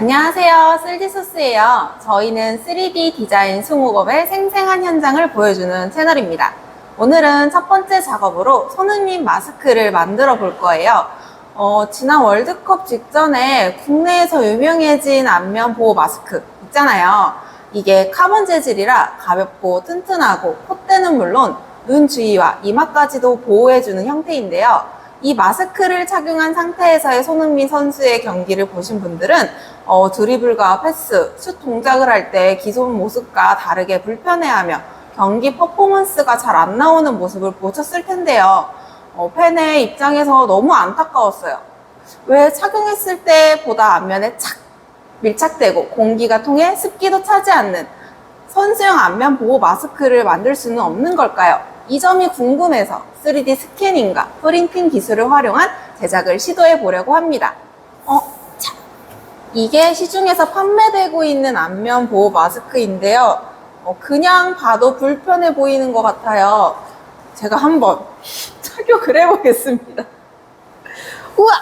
안녕하세요. 쓸디소스예요. 저희는 3D 디자인 수목업의 생생한 현장을 보여주는 채널입니다. 오늘은 첫 번째 작업으로 손흥민 마스크를 만들어 볼 거예요. 어, 지난 월드컵 직전에 국내에서 유명해진 안면 보호 마스크 있잖아요. 이게 카본 재질이라 가볍고 튼튼하고 콧대는 물론 눈 주위와 이마까지도 보호해주는 형태인데요. 이 마스크를 착용한 상태에서의 손흥민 선수의 경기를 보신 분들은 어, 드리블과 패스, 슛 동작을 할 때 기존 모습과 다르게 불편해하며 경기 퍼포먼스가 잘 안 나오는 모습을 보셨을 텐데요. 어, 팬의 입장에서 너무 안타까웠어요. 왜 착용했을 때보다 앞면에 착 밀착되고 공기가 통해 습기도 차지 않는 선수용 안면 보호 마스크를 만들 수는 없는 걸까요? 이 점이 궁금해서 3D 스캐닝과 프린팅 기술을 활용한 제작을 시도해 보려고 합니다. 어, 자, 이게 시중에서 판매되고 있는 안면 보호 마스크인데요. 어, 그냥 봐도 불편해 보이는 것 같아요. 제가 한번 착용을 해보겠습니다. 우와!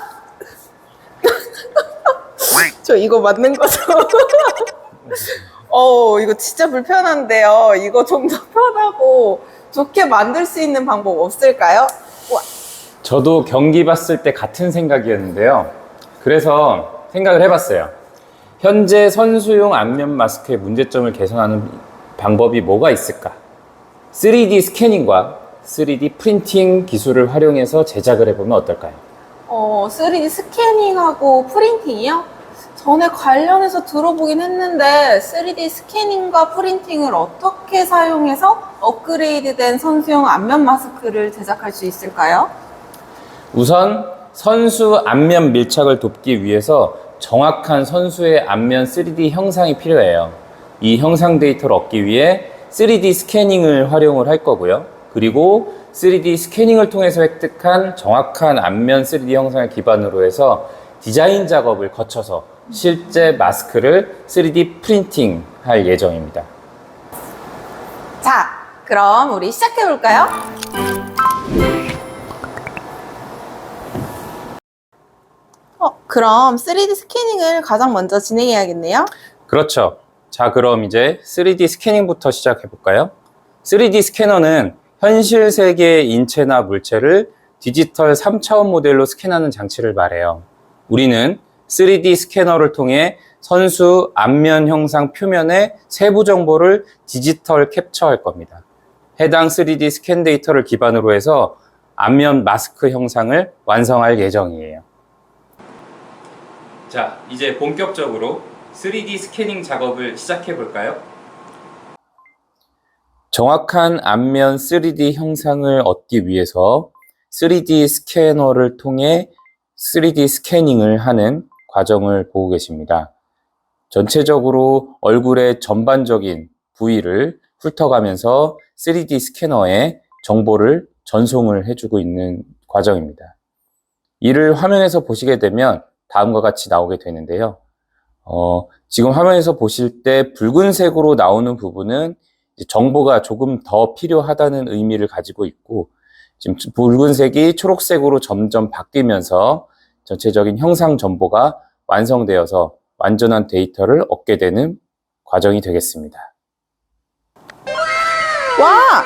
저 이거 맞는 거죠? 어, 이거 진짜 불편한데요. 이거 좀 더 편하고 좋게 만들 수 있는 방법 없을까요? 우와. 저도 경기 봤을 때 같은 생각이었는데요. 그래서 생각을 해봤어요. 현재 선수용 안면 마스크의 문제점을 개선하는 방법이 뭐가 있을까? 3D 스캐닝과 3D 프린팅 기술을 활용해서 제작을 해보면 어떨까요? 어, 3D 스캐닝하고 프린팅이요? 전에 관련해서 들어보긴 했는데 3D 스캐닝과 프린팅을 어떻게 사용해서 업그레이드된 선수용 안면 마스크를 제작할 수 있을까요? 우선 선수 안면 밀착을 돕기 위해서 정확한 선수의 안면 3D 형상이 필요해요. 이 형상 데이터를 얻기 위해 3D 스캐닝을 활용을 할 거고요. 그리고 3D 스캐닝을 통해서 획득한 정확한 안면 3D 형상을 기반으로 해서 디자인 작업을 거쳐서 실제 마스크를 3D 프린팅 할 예정입니다. 자, 그럼 우리 시작해 볼까요? 어, 그럼 3D 스캐닝을 가장 먼저 진행해야겠네요. 그렇죠. 자, 그럼 이제 3D 스캐닝부터 시작해 볼까요? 3D 스캐너는 현실 세계의 인체나 물체를 디지털 3차원 모델로 스캔하는 장치를 말해요. 우리는 3D 스캐너를 통해 선수 안면 형상 표면의 세부 정보를 디지털 캡처할 겁니다. 해당 3D 스캔 데이터를 기반으로 해서 안면 마스크 형상을 완성할 예정이에요. 자, 이제 본격적으로 3D 스캐닝 작업을 시작해 볼까요? 정확한 안면 3D 형상을 얻기 위해서 3D 스캐너를 통해 3D 스캐닝을 하는 과정을 보고 계십니다. 전체적으로 얼굴의 전반적인 부위를 훑어가면서 3D 스캐너에 정보를 전송을 해주고 있는 과정입니다. 이를 화면에서 보시게 되면 다음과 같이 나오게 되는데요. 어, 지금 화면에서 보실 때 붉은색으로 나오는 부분은 정보가 조금 더 필요하다는 의미를 가지고 있고, 지금 붉은색이 초록색으로 점점 바뀌면서 전체적인 형상 정보가 완성되어서 완전한 데이터를 얻게 되는 과정이 되겠습니다. 와!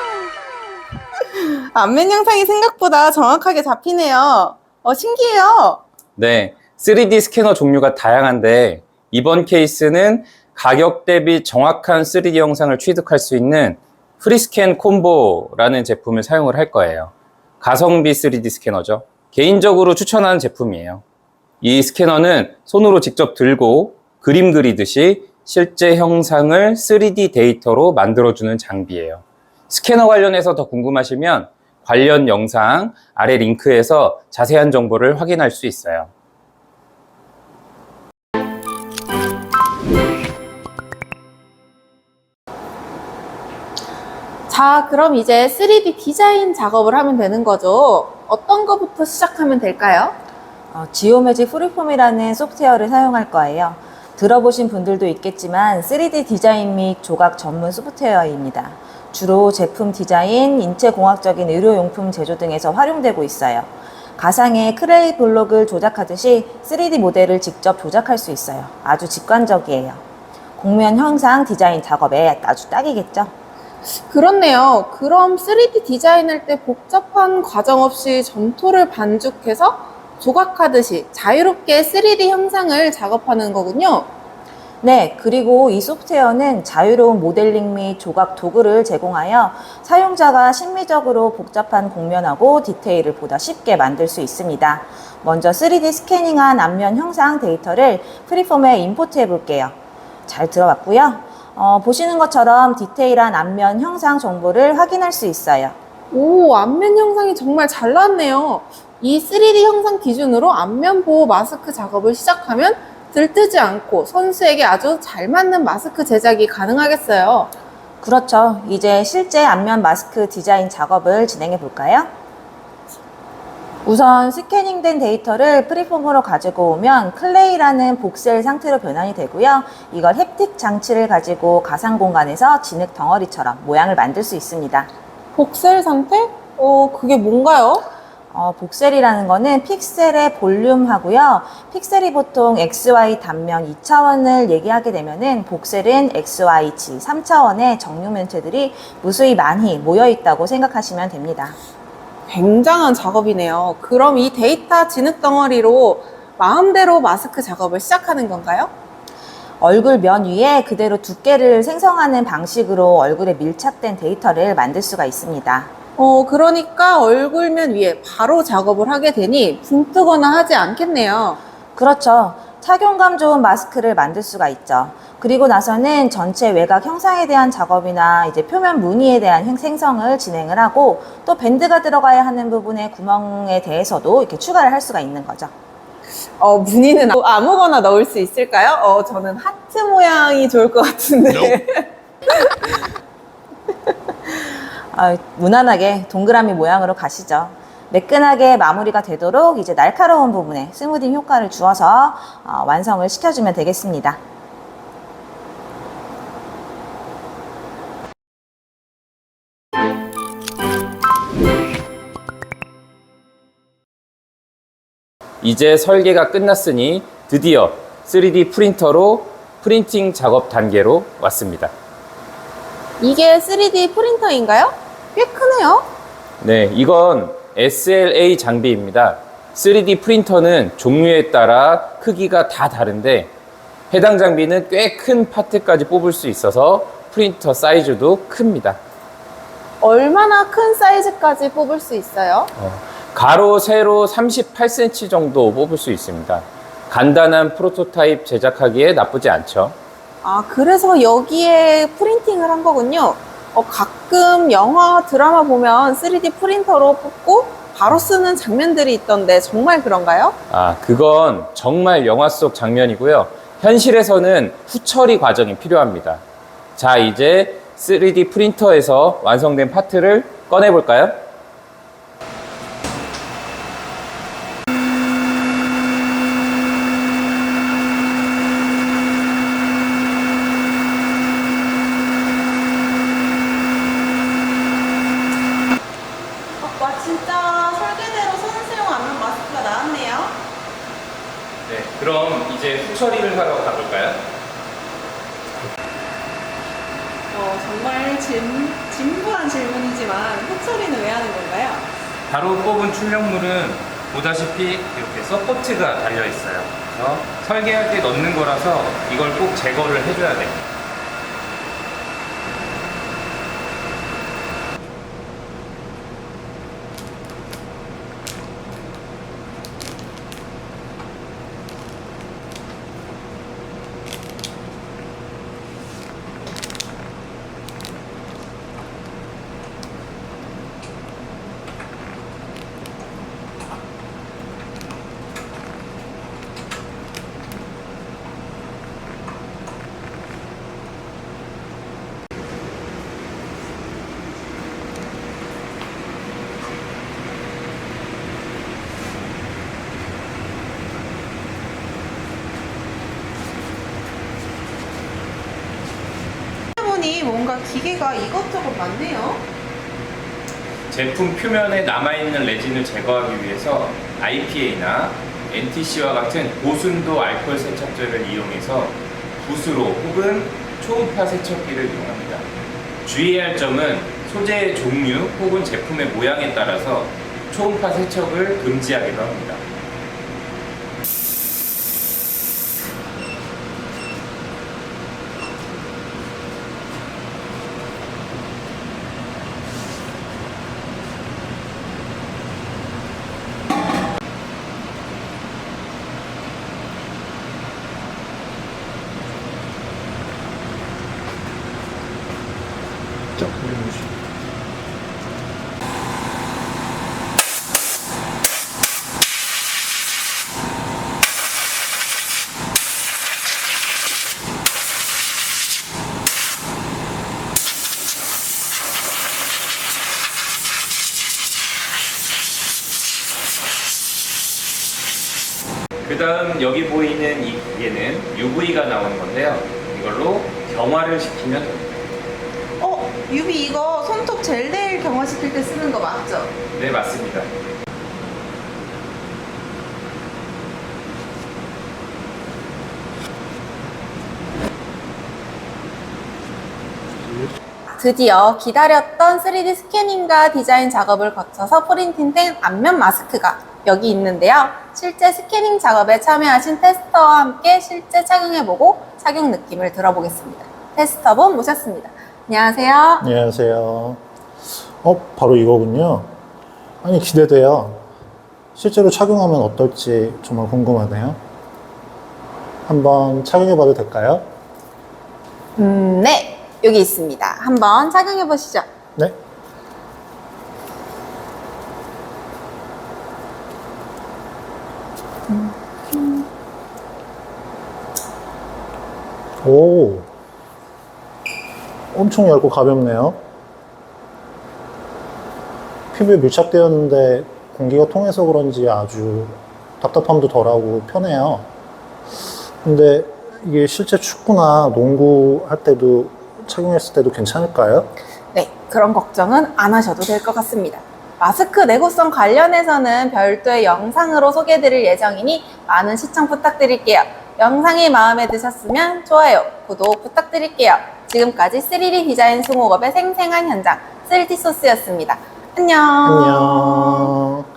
안면 형상이 생각보다 정확하게 잡히네요. 어, 신기해요. 네, 3D 스캐너 종류가 다양한데 이번 케이스는 가격 대비 정확한 3D 영상을 취득할 수 있는 프리스캔 콤보라는 제품을 사용을 할 거예요. 가성비 3D 스캐너죠. 개인적으로 추천하는 제품이에요. 이 스캐너는 손으로 직접 들고 그림 그리듯이 실제 형상을 3D 데이터로 만들어주는 장비예요. 스캐너 관련해서 더 궁금하시면 관련 영상 아래 링크에서 자세한 정보를 확인할 수 있어요. 자, 그럼 이제 3D 디자인 작업을 하면 되는 거죠. 어떤 거부터 시작하면 될까요? 어, 지오매직 프리폼이라는 소프트웨어를 사용할 거예요. 들어보신 분들도 있겠지만 3D 디자인 및 조각 전문 소프트웨어입니다. 주로 제품 디자인, 인체공학적인 의료용품 제조 등에서 활용되고 있어요. 가상의 크레이 블록을 조작하듯이 3D 모델을 직접 조작할 수 있어요. 아주 직관적이에요. 공면 형상 디자인 작업에 아주 딱이겠죠? 그렇네요. 그럼 3D 디자인할 때 복잡한 과정 없이 점토를 반죽해서 조각하듯이 자유롭게 3D 형상을 작업하는 거군요. 네, 그리고 이 소프트웨어는 자유로운 모델링 및 조각 도구를 제공하여 사용자가 심미적으로 복잡한 공면하고 디테일을 보다 쉽게 만들 수 있습니다. 먼저 3D 스캐닝한 앞면 형상 데이터를 프리폼에 임포트해 볼게요. 잘 들어봤고요. 어, 보시는 것처럼 디테일한 앞면 형상 정보를 확인할 수 있어요. 오, 앞면 형상이 정말 잘 나왔네요. 이 3D 형상 기준으로 앞면 보호 마스크 작업을 시작하면 들뜨지 않고 선수에게 아주 잘 맞는 마스크 제작이 가능하겠어요. 그렇죠. 이제 실제 앞면 마스크 디자인 작업을 진행해 볼까요? 우선 스캐닝된 데이터를 프리폼으로 가지고 오면 클레이라는 복셀 상태로 변환이 되고요. 이걸 햅틱 장치를 가지고 가상 공간에서 진흙 덩어리처럼 모양을 만들 수 있습니다. 복셀 상태? 어, 그게 뭔가요? 어, 복셀이라는 거는 픽셀의 볼륨하고요. 픽셀이 보통 XY 단면 2차원을 얘기하게 되면은 복셀은 XY치 3차원의 정육면체들이 무수히 많이 모여 있다고 생각하시면 됩니다. 굉장한 작업이네요. 그럼 이 데이터 진흙 덩어리로 마음대로 마스크 작업을 시작하는 건가요? 얼굴 면 위에 그대로 두께를 생성하는 방식으로 얼굴에 밀착된 데이터를 만들 수가 있습니다. 어, 그러니까 얼굴면 위에 바로 작업을 하게 되니 붕 뜨거나 하지 않겠네요. 그렇죠. 착용감 좋은 마스크를 만들 수가 있죠. 그리고 나서는 전체 외곽 형상에 대한 작업이나 이제 표면 무늬에 대한 행- 생성을 진행을 하고 또 밴드가 들어가야 하는 부분의 구멍에 대해서도 이렇게 추가를 할 수가 있는 거죠. 어, 무늬는 아무거나 넣을 수 있을까요? 어, 저는 하트 모양이 좋을 것 같은데. 아, 무난하게 동그라미 모양으로 가시죠. 매끈하게 마무리가 되도록 이제 날카로운 부분에 스무딩 효과를 주어서 어, 완성을 시켜주면 되겠습니다. 이제 설계가 끝났으니 드디어 3D 프린터로 프린팅 작업 단계로 왔습니다. 이게 3D 프린터인가요? 꽤 크네요. 네, 이건 SLA 장비입니다. 3D 프린터는 종류에 따라 크기가 다 다른데 해당 장비는 꽤 큰 파트까지 뽑을 수 있어서 프린터 사이즈도 큽니다. 얼마나 큰 사이즈까지 뽑을 수 있어요? 어, 가로, 세로 38cm 정도 뽑을 수 있습니다. 간단한 프로토타입 제작하기에 나쁘지 않죠. 아, 그래서 여기에 프린팅을 한 거군요. 어, 가끔 영화, 드라마 보면 3D 프린터로 뽑고 바로 쓰는 장면들이 있던데 정말 그런가요? 아, 그건 정말 영화 속 장면이고요. 현실에서는 후처리 과정이 필요합니다. 자, 이제 3D 프린터에서 완성된 파트를 꺼내볼까요? 어, 와, 진짜 설계대로 선수용 안면 마스크가 나왔네요. 네, 그럼 이제 후처리를 하러 가볼까요? 어, 정말 진, 진부한 질문이지만 흑처리는 왜 하는 건가요? 바로 뽑은 출력물은 보다시피 이렇게 서포트가 달려 있어요. 그래서 설계할 때 넣는 거라서 이걸 꼭 제거를 해줘야 돼요. 보니 뭔가 기계가 이것저것 많네요. 제품 표면에 남아있는 레진을 제거하기 위해서 IPA나 NTC와 같은 고순도 알코올 세척제를 이용해서 붓으로 혹은 초음파 세척기를 이용합니다. 주의해야 할 점은 소재의 종류 혹은 제품의 모양에 따라서 초음파 세척을 금지하기도 합니다. 그 다음 여기 보이는 이 기계는 UV가 나오는 건데요. 이걸로 경화를 시키면 됩니다. 어, 유비 이거 손톱 젤네일 경화시킬 때 쓰는 거 맞죠? 네, 맞습니다. 드디어 기다렸던 3D 스캐닝과 디자인 작업을 거쳐서 프린팅된 안면 마스크가 여기 있는데요. 실제 스캐닝 작업에 참여하신 테스터와 함께 실제 착용해보고 착용 느낌을 들어보겠습니다. 테스터분 모셨습니다. 안녕하세요. 안녕하세요. 어, 바로 이거군요. 아니, 기대돼요. 실제로 착용하면 어떨지 정말 궁금하네요. 한번 착용해봐도 될까요? 음, 네. 여기 있습니다. 한번 착용해보시죠. 네. 오, 엄청 얇고 가볍네요. 피부에 밀착되었는데 공기가 통해서 그런지 아주 답답함도 덜하고 편해요. 근데 이게 실제 축구나 농구 할 때도 착용했을 때도 괜찮을까요? 네, 그런 걱정은 안 하셔도 될 것 같습니다. 마스크 내구성 관련해서는 별도의 영상으로 소개해드릴 예정이니 많은 시청 부탁드릴게요. 영상이 마음에 드셨으면 좋아요, 구독 부탁드릴게요. 지금까지 3D 디자인 수목업의 생생한 현장 3D 소스였습니다. 안녕. 안녕.